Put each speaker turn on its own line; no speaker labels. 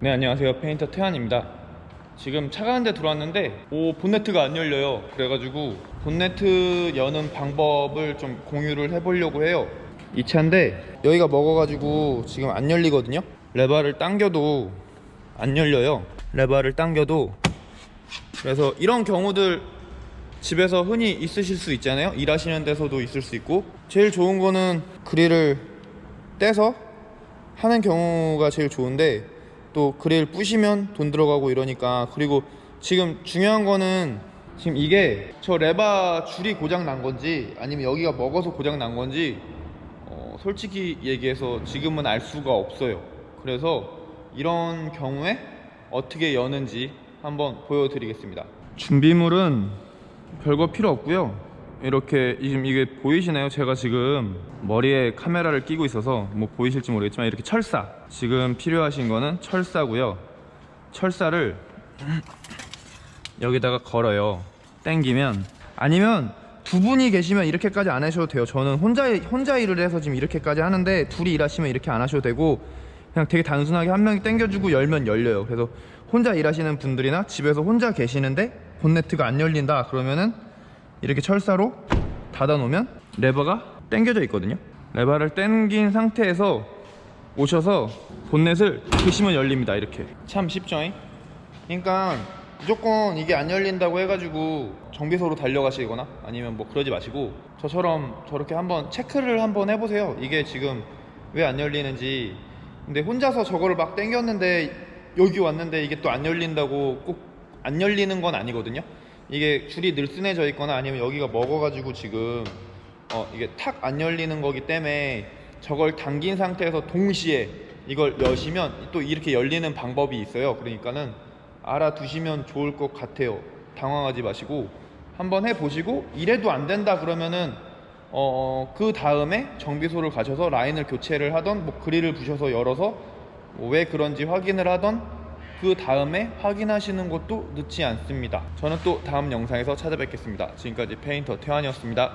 네 안녕하세요. 페인터 태환입니다. 지금 차가 한 대 들어왔는데 오 본네트가 안 열려요. 그래가지고 본네트 여는 방법을 좀 공유를 해보려고 해요. 이 차인데 여기가 먹어가지고 지금 안 열리거든요. 레바를 당겨도 안 열려요. 레바를 당겨도. 그래서 이런 경우들 집에서 흔히 있으실 수 있잖아요. 일하시는 데서도 있을 수 있고. 제일 좋은 거는 그릴을 떼서 하는 경우가 제일 좋은데 또 그릴 부시면 돈 들어가고 이러니까 그리고 지금 중요한 거는 지금 이게 저 레바 줄이 고장 난 건지 아니면 여기가 먹어서 고장 난 건지 어, 솔직히 얘기해서 지금은 알 수가 없어요. 그래서 이런 경우에 어떻게 여는지 한번 보여드리겠습니다. 준비물은 별거 필요 없고요. 이렇게 지금 이게 보이시나요? 제가 지금 머리에 카메라를 끼고 있어서 뭐 보이실지 모르겠지만 이렇게 철사 지금 필요하신 거는 철사고요. 철사를 여기다가 걸어요. 땡기면 아니면 두 분이 계시면 이렇게까지 안 하셔도 돼요. 저는 혼자 혼자 일을 해서 지금 이렇게까지 하는데 둘이 일하시면 이렇게 안 하셔도 되고 그냥 되게 단순하게 한 명이 땡겨주고 열면 열려요. 그래서 혼자 일하시는 분들이나 집에서 혼자 계시는데 본네트가 안 열린다 그러면은 이렇게 철사로 닫아 놓으면 레버가 당겨져 있거든요. 레버를 당긴 상태에서 오셔서 본넷을 드시면 열립니다. 이렇게 참 쉽죠? 그러니까 무조건 이게 안 열린다고 해가지고 정비소로 달려가시거나 아니면 뭐 그러지 마시고 저처럼 저렇게 한번 체크를 한번 해보세요. 이게 지금 왜 안 열리는지. 근데 혼자서 저거를 막 당겼는데 여기 왔는데 이게 또 안 열린다고 꼭 안 열리는 건 아니거든요. 이게 줄이 늘씬해져 있거나 아니면 여기가 먹어가지고 지금 어 이게 탁 안 열리는 거기 때문에 저걸 당긴 상태에서 동시에 이걸 여시면 또 이렇게 열리는 방법이 있어요. 그러니까는 알아두시면 좋을 것 같아요. 당황하지 마시고 한번 해보시고 이래도 안 된다 그러면은 어 그 다음에 정비소를 가셔서 라인을 교체를 하던 뭐 그릴을 부셔서 열어서 뭐 왜 그런지 확인을 하던 그 다음에 확인하시는 것도 늦지 않습니다. 저는 또 다음 영상에서 찾아뵙겠습니다. 지금까지 페인터 태환이었습니다.